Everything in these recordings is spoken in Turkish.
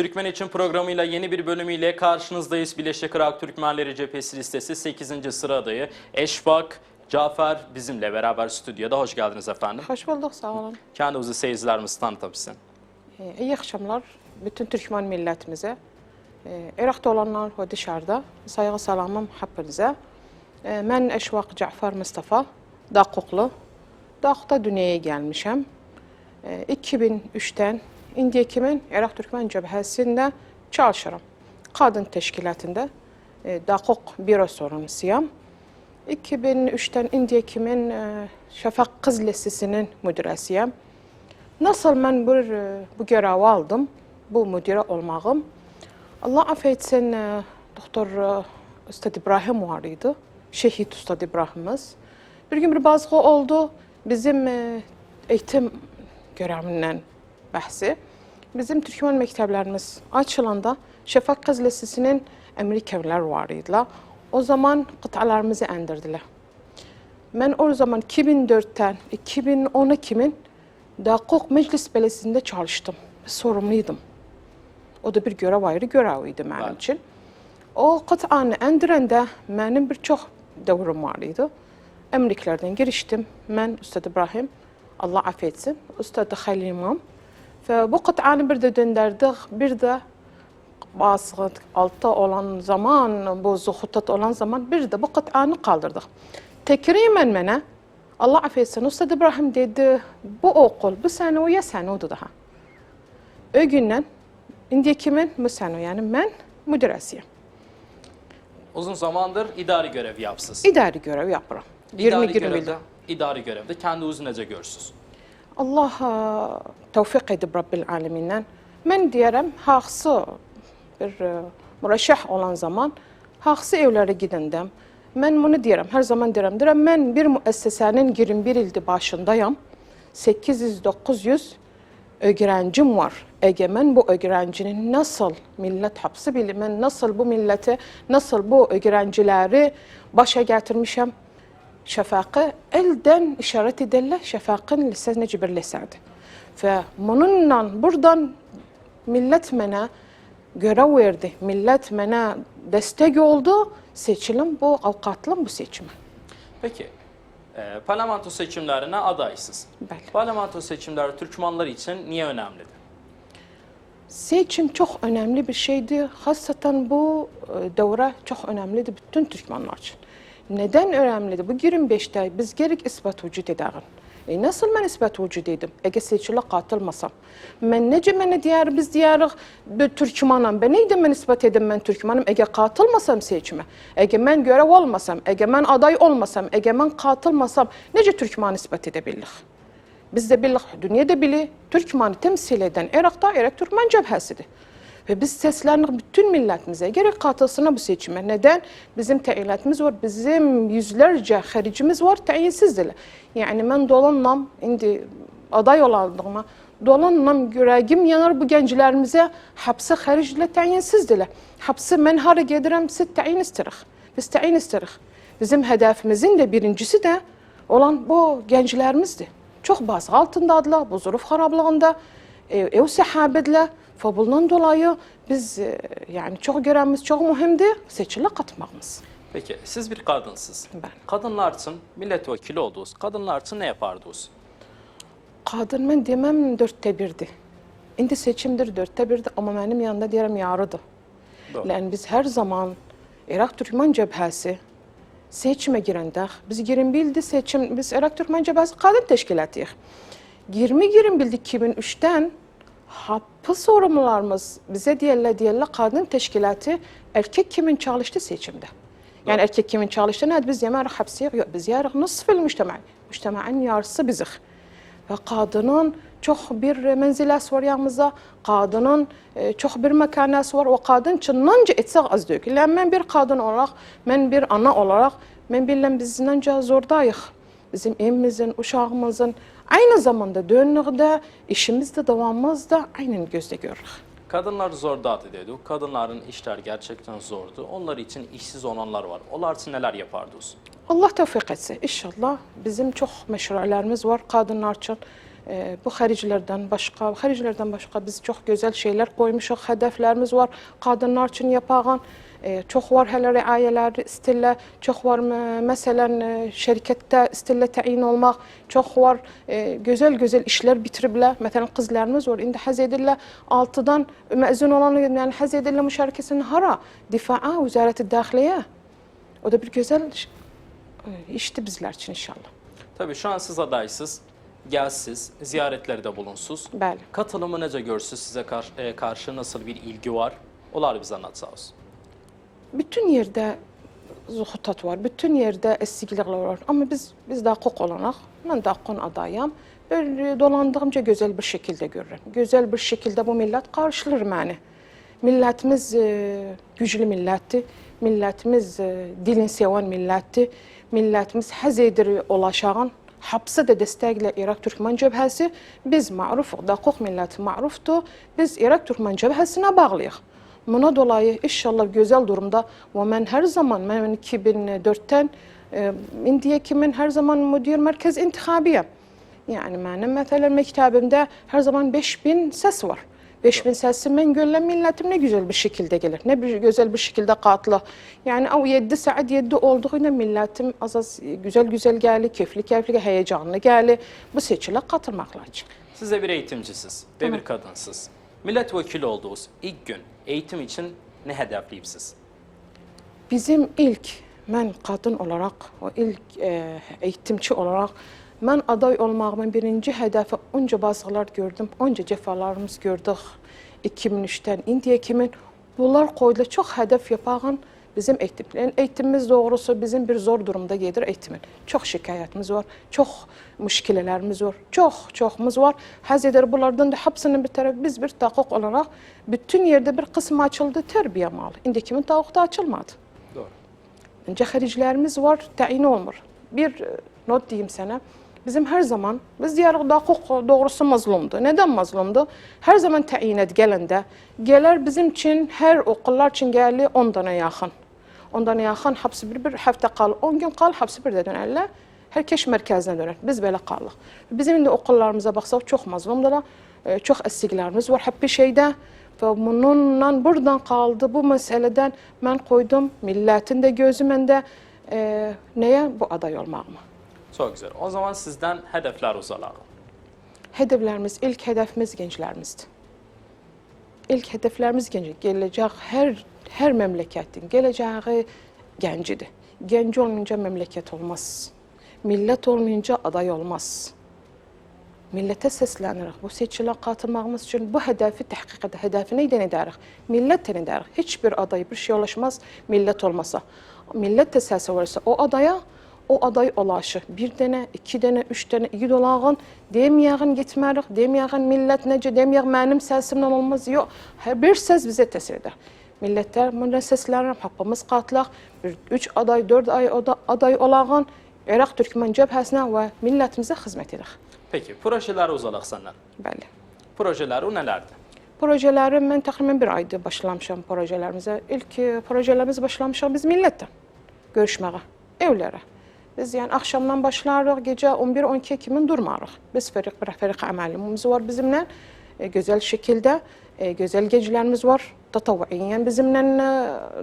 Türkmen için programıyla yeni bir bölümüyle karşınızdayız. Birleşik Irak Türkmenleri Cephesi listesi 8. sıra adayı Eşbak Cafer bizimle beraber stüdyoda. Hoş geldiniz efendim. Hoş bulduk, sağ olun. Kendinizi seyircilerimiz tanıtabilsin. Ee, İyi akşamlar bütün Türkmen milletimize. Ee, Irak'ta olanlar ve dışarıda saygı selamım hepinize. Ee, Ben Eşvak Cafer Mustafa, Dakuklu. Dağda dünyaya gelmişim. Ee, 2003'ten indiye kimin Irak Türkmen Cebhesi'nde çalışırım. Kadın teşkilatında e, Dakuk büro sorumlusuyum. 2003'ten indiye kimin e, Şafak Kız Lisesi'nin müdüresiyim. Nasıl ben bu, bu görevi aldım, bu müdüre olmağım? Allah affetsin, e, Doktor e, Üstad İbrahim var idi. Şehit Üstad İbrahim'imiz. Bir gün bir bazı oldu. Bizim e, eğitim görevinden bahsi. Bizim Türkmen mekteplerimiz açılanda Şafak Kız Lisesi'nin Amerikalılar var idiler. O zaman kıtalarımızı endirdiler. Ben o zaman 2004'ten 2010'a kimin Dakuk Meclis Belediyesi'nde çalıştım. Sorumluydum. O da bir görev ayrı göreviydi benim Evet. için. O kıtanı endirende benim birçok devrim vardı. Emliklerden giriştim. Ben Üstad İbrahim, Allah affetsin, Üstad Halil İmam. Ve bu kıtanı bir de döndürdük, bir de bazı altta olan zaman, bu zuhutat olan zaman bir de bu kıtanı kaldırdık. Tekrimen bana Allah affetsin Üstad İbrahim dedi bu okul bu sene o ya sene oldu daha. O günden indiye kimin bu sene yani ben müdüresiyim. Uzun zamandır idari görev yapsız. İdari görev yaparım. 20 İdari 20 görevde, idari görevde kendinizi nece görürsünüz? Allah tevfik edip Rabbil Aleminden. Ben diyelim haqsı bir e, mürəşşəh olan zaman haqsı evlərə gidəndə mən bunu deyirəm, hər zaman deyirəm, deyirəm mən bir müəssisənin 21 ildir başındayam. 800-900 öğrencim var. Əgər mən bu öğrencinin nasıl millət hapsı bilir, mən nasıl bu milleti, nasıl bu öğrencileri başa gətirmişəm, işarət edirlər, şəfaqın lisə necə bir lisadır. Və bununla buradan millət mənə görev verdi. Millet mənə destek oldu. Seçilim bu, avukatlim bu seçimi. Peki, e, parlamento seçimlerine adaysız. Bəli. Parlamento seçimleri Türkmenler için niye önemlidir? Seçim çok önemli bir şeydi. Hasreten bu e, devre çok önemliydi bütün Türkmenler için. Neden önemliydi? Bu 25'te biz gerek ispat vücut edelim. E nasıl ben ispat vücut edim? Eğer seçile katılmasam. Ben nece bana diyar biz diyarıq bir Türkmenam. Ben neydim ben ispat edim ben Türkmenam? Eğer katılmasam seçime. Eğer ben görev olmasam, eğer ben aday olmasam, eğer ben katılmasam nece Türkmen ispat edebilirik? Biz de billah, dünyada bile Türkmen'i temsil eden Irak'ta Irak Türkmen cebhesidir. Ve biz seslendik bütün milletimize gerek katılsına bu seçime. Neden? Bizim teyilatımız var, bizim yüzlerce haricimiz var, teyinsizdiler. Yani ben dolanlam, indi aday olandığıma, dolanlam yüreğim yanar bu gençlerimize hapse haricile teyinsizdiler. Hapse ben hara gedirem, siz teyin istirik. Biz teyin istirik. Bizim hedefimizin de birincisi de olan bu gençlerimizdi. Çok baskı altındadılar, bu zoruf harablığında, e, ev sahabediler. Ve bundan dolayı biz e, yani çok görevimiz çok mühimdi, seçile katmamız. Peki, siz bir kadınsınız. Ben. Kadınlar için milletvekili oldunuz. Kadınlar için ne yapardınız? Kadın ben demem dörtte birdi. Şimdi seçimdir dörtte birdi ama benim yanında diyelim yarıdı. Doğru. Yani biz her zaman Irak Türkmen Cebhesi seçime girende, biz 20 bildi seçim, biz Irak Türkmen Cebhesi kadın teşkilatıyıq. 20 20 bildi 2003'ten hapı sorumlularımız bize diyerler diyerler kadın teşkilatı erkek kimin çalıştı seçimde. Yani erkek kimin çalıştı ne biz yemerik hapsiye yok biz yarıq nısfil müştema. Müştemaın yarısı bizik. Ve kadının çok bir menzilesi var yanımızda. Kadının e, çok bir mekanesi var. O kadın çınlanca etsek az diyor ki. Ben bir kadın olarak, ben bir ana olarak, ben bilmem biz nanca zordayıq. Bizim evimizin, uşağımızın aynı zamanda dönlüğde, işimizde, devamımızda aynen gözde görürük. Kadınlar zor dağıt ediyordu. Kadınların işler gerçekten zordu. Onlar için işsiz olanlar var. Onlar için neler yapardınız? Allah tevfik etse inşallah. Bizim çok meşrularımız var kadınlar için. e, bu xəriclərdən başqa, xəriclərdən başqa biz çox gözəl şeylər qoymuşuq, hədəflərimiz var. Qadınlar üçün yapağan çox var hələ riayələr istillə, çox var mə- məsələn e, şirkətdə istillə təyin olmaq, çox var e, gözəl-gözəl işlər bitiriblər. Məsələn qızlarımız var. İndi həz edirlər 6-dan məzun olan, yəni həz edirlər müşarikəsini hara? Difaa, Vəzarəti Daxiliyyə. O da bir gözəl e, işdir bizlər üçün inşallah. Tabii şu an siz adaysız, gelsiz, ziyaretlerde bulunsuz. Bəli. Katılımı necə görürsüz? Size karşı, e, karşı nasıl bir ilgi var? Onları bize anlatsanız. Bütün yerdə zuxutat var, bütün yerdə əssikliklər var. Amma biz biz də hüquq olanaq, mən də haqqın adayam. Böyle dolandığımca gözəl bir şəkildə görürəm. Gözəl bir şəkildə bu millət qarşılar məni. Millətimiz e, güclü millətdir. Millətimiz e, dilin sevən millətdir. Millətimiz həz edir ulaşağın. Hapsı da dəstəklə İraq Türkmen cəbhəsi biz ma'rufuq, da hüquq milləti ma'rufdur. Biz İraq Türkmen cəbhəsinə bağlıyıq. Buna dolayı inşallah gözəl durumda və mən hər zaman mən 2004-dən e, indiyə kimi hər zaman müdir mərkəz intihabiyəm. Yəni mənim məsələn məktəbimdə hər zaman 5000 səs var. 5000 səsi mən görürəm millətim nə gözəl bir şəkildə gəlir. Nə bir gözəl bir şəkildə qatılır. Yəni o 7 saat 7 olduğu ilə millətim az-az gözəl-gözəl gəlir, keyfli-keyfli, həyəcanlı gəlir. Bu seçilə qatılmaqlar üçün. Siz de bir eğitimcisiniz ve bir kadınsınız. Milletvekili olduğunuz ilk gün eğitim için ne hedefleyipsiz? Bizim ilk mən qadın olaraq, o ilk e, eğitimçi olaraq mən aday olmağımın birinci hədəfi onca bazıqlar gördüm, onca cəfalarımız gördük 2003-dən indiyə kimi. Bunlar qoydular çox hədəf yapağın bizim eğitim. Yəni eğitimimiz doğrusu bizim bir zor durumda gedir eğitimin. Çox şikayətimiz var, çox müşkilələrimiz var, çox çoxumuz var. Həz edir bunlardan da hepsinin bir tərəf biz bir taqiq olaraq bütün yerdə bir qism açıldı tərbiyə malı. İndi kimin taqiqda açılmadı. Doğru. Öncə xəriclərimiz var, təyin olmur. Bir e, not deyim sənə. Bizim hər zaman biz da hüquq doğrusu mazlumdur. Nədən mazlumdur? Hər zaman təyinat gələndə gələr bizim üçün hər okullar üçün gəlir 10 dana yaxın. 10 dana yaxın hepsi bir bir həftə qal, 10 gün qal, hepsi bir də dönərlər. Hər keş mərkəzinə dönər. Biz belə qalırıq. Bizim indi okullarımıza baxsaq çox mazlumdular. E, Çox əsiklərimiz var hər bir şeydə. Və bununla buradan qaldı bu məsələdən mən qoydum millətin də gözü məndə e, nəyə bu aday olmağıma. Çok güzel. O zaman sizden hedefler uzalalım. Hədəflərimiz, ilk hədəfimiz gənclərimizdir. İlk hədəflərimiz gənc, gələcək hər hər məmləkətin gələcəyi gəncidir. Gənc olmayınca məmləkət olmaz. Millət olmayınca aday olmaz. Millətə səslənirik. Bu seçilə qatılmağımız üçün bu hədəfi təhqiq edə, hədəfi nə edən edərik? Millət edərik. Heç bir aday bir şey ulaşmaz millət olmasa. Millət də səsi varsa o adaya o aday olaşı bir dənə, iki dənə, üç dənə igid olağın deməyəğin getmərik, deməyəğin millət necə, deməyəğ mənim səsimlə olmaz. Yox, hər bir səs bizə təsir edər. Millətlər bundan səslənir, haqqımız qatılaq. Bir üç aday, dörd ay oda- aday olağın İraq Türkmen cəbhəsinə və millətimizə xidmət edirik. Peki projeleri uzalaq senden. Bəli. Projeleri o nelerdi? Projeləri mən təxminən bir aydır başlamışam projələrimizə. İlk e, projelərimiz başlamışıq biz millətlə görüşməyə, evlərə. Biz yəni axşamdan başlarıq, gecə 11-12 kimi durmarıq. Biz fərq bir fərq əməlimiz var bizimlə. E, gözəl şəkildə e, gözəl gənclərimiz var. Tatavvüiyyən bizimlə e,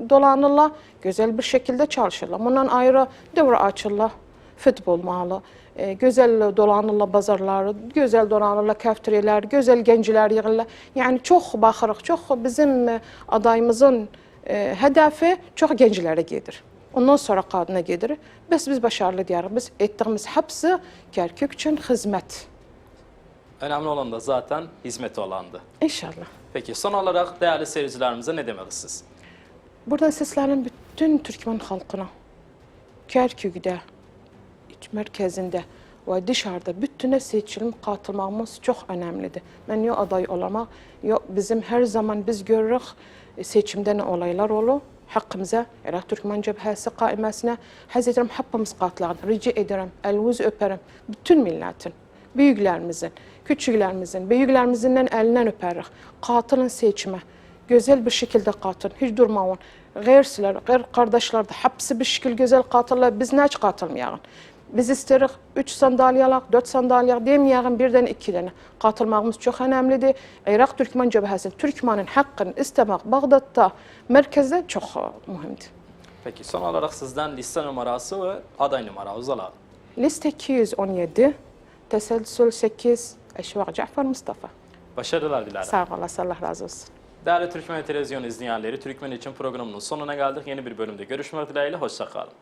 dolanırlar, gözəl bir şəkildə çalışırlar. Bundan ayrı dövrə açırlar, futbol malı. E, gözəl dolanırlar bazarları, gözəl dolanırlar kafeteriyalar, gözəl gənclər yığırlar. Yəni çox baxırıq, çox bizim e, adayımızın e, hədəfi çox gənclərə gedir. Ondan sonra qadına gedir. Bəs biz başarılı deyərik. Biz etdiyimiz hepsi Kərkük üçün xidmət. Önemli olan da zaten hizmeti olandı. İnşallah. Peki son olarak değerli seyircilerimize ne demelisiniz? Buradan səslənin bütün Türkmen xalqına. Kərkükdə, iç mərkəzində və dışarıda bütünə seçilim qatılmağımız çox önəmlidir. Mən yo aday olamaq, yo bizim hər zaman biz görürük e, seçimdə nə olaylar olur. Haqqımıza İraq Türkmen cəbhəsi qaiməsinə həz edirəm haqqımız qatılağın. Rica edirəm, əliniz öpərəm bütün millətin, böyüklərimizin, küçüklərimizin, böyüklərimizdən əlindən öpərik. Qatılın seçimə. Gözəl bir şəkildə qatılın, heç durmayın. Qeyrsilər, qeyr qardaşlar da hepsi bir şəkil gözəl qatırlar. Biz nə qatılmayağın? Biz isterik 3 sandalyalıq, 4 sandalyalıq demeyeğin birden iki tane. Katılmağımız çok önemlidir. Irak Türkmen Cebhesi, Türkmenin hakkını istemek Bağdat'ta, merkezde çok e, mühimdir. Peki son olarak sizden liste numarası ve aday numaranızı alalım. Liste 217, teselsül 8, Eşvak Cafer Mustafa. Başarılar dilerim. Sağ olasın, Allah razı olsun. Değerli Türkmen Televizyon izleyenleri, Türkmen için programının sonuna geldik. Yeni bir bölümde görüşmek dileğiyle, hoşça kalın.